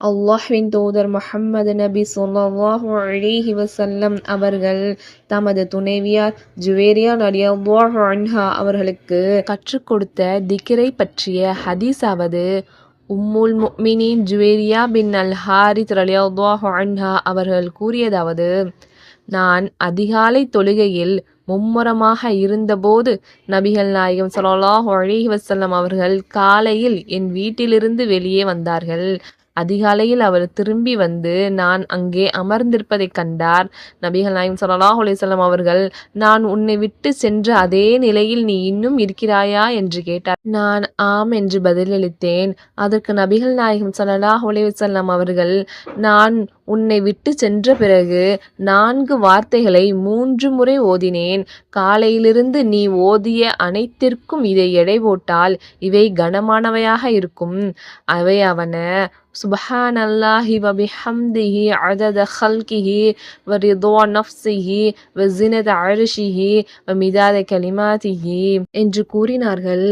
அல்லாஹ்வின் தூதர் முஹம்மது நபி சொல்லாஹு அலைஹி வசல்லம் அவர்கள் தமது துணைவியார் ஜுவேரியா ரலியல்லாஹு அன்ஹா அவர்களுக்கு கற்றுக் கொடுத்த திக்ரை பற்றிய ஹதீஸாவது உம்முல் முக்மினின் ஜுவேரியா பின் அல் ஹாரித் ரலியாஹு அன்ஹா அவர்கள் கூறியதாவது நான் அதிகாலை தொழுகையில் மும்முரமாக இருந்தபோது நபிகள் நாயகம் ஸல்லல்லாஹு அலைஹி வசல்லம் அவர்கள் காலையில் என் வீட்டிலிருந்து வெளியே வந்தார்கள். அதிகாலையில் அவர் திரும்பி வந்து நான் அங்கே அமர்ந்திருப்பதைக் கண்டார். நபிகள் நாயகம் ஸல்லல்லாஹு அலைஹி அவர்கள் நான் உன்னை விட்டு சென்ற அதே நிலையில் நீ இன்னும் இருக்கிறாயா? என்று கேட்டார். நான் ஆம் என்று பதிலளித்தேன். அதற்கு நபிகள் நாயகம் ஸல்லல்லாஹு அலைஹி அவர்கள் நான் உன்னை விட்டு சென்ற பிறகு நான்கு வார்த்தைகளை மூன்று முறை ஓதினேன். காலையிலிருந்து நீ ஓதிய அனைத்திற்கும் இதை எடை போட்டால் இவை கனமானவையாக இருக்கும். அவையாவன சுப்ஹானல்லாஹி வ பிஹம்திஹி அதத ஹல்கிஹி வ ரிضா நஃப்ஸிஹி வ ஸினத அர்ஷிஹி வ மிதாத கலிமாத்திஹி என்று கூறினார்கள்.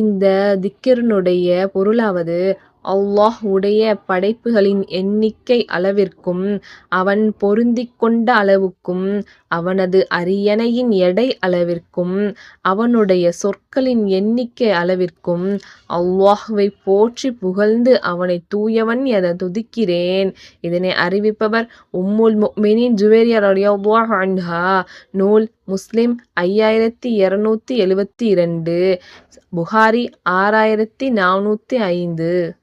இந்த திக்ரினுடைய பொருளாவது அல்லாஹ் உடைய படைப்புகளின் எண்ணிக்கை அளவிற்கும் அவன் பொருந்திக் கொண்ட அளவுக்கும் அவனது அரியணையின் எடை அளவிற்கும் அவனுடைய சொற்களின் எண்ணிக்கை அளவிற்கும் அல்லாஹுவை போற்றி புகழ்ந்து அவனைத் தூயவன் எனத் துதிக்கிறேன். இதனை அறிவிப்பவர் உம்முல் மினின் ஜுவேரியா அன்ஹா. நூல் முஸ்லிம் ஐயாயிரத்தி இரநூத்தி எழுபத்தி இரண்டு புகாரி ஆறாயிரத்தி நானூற்றி ஐந்து.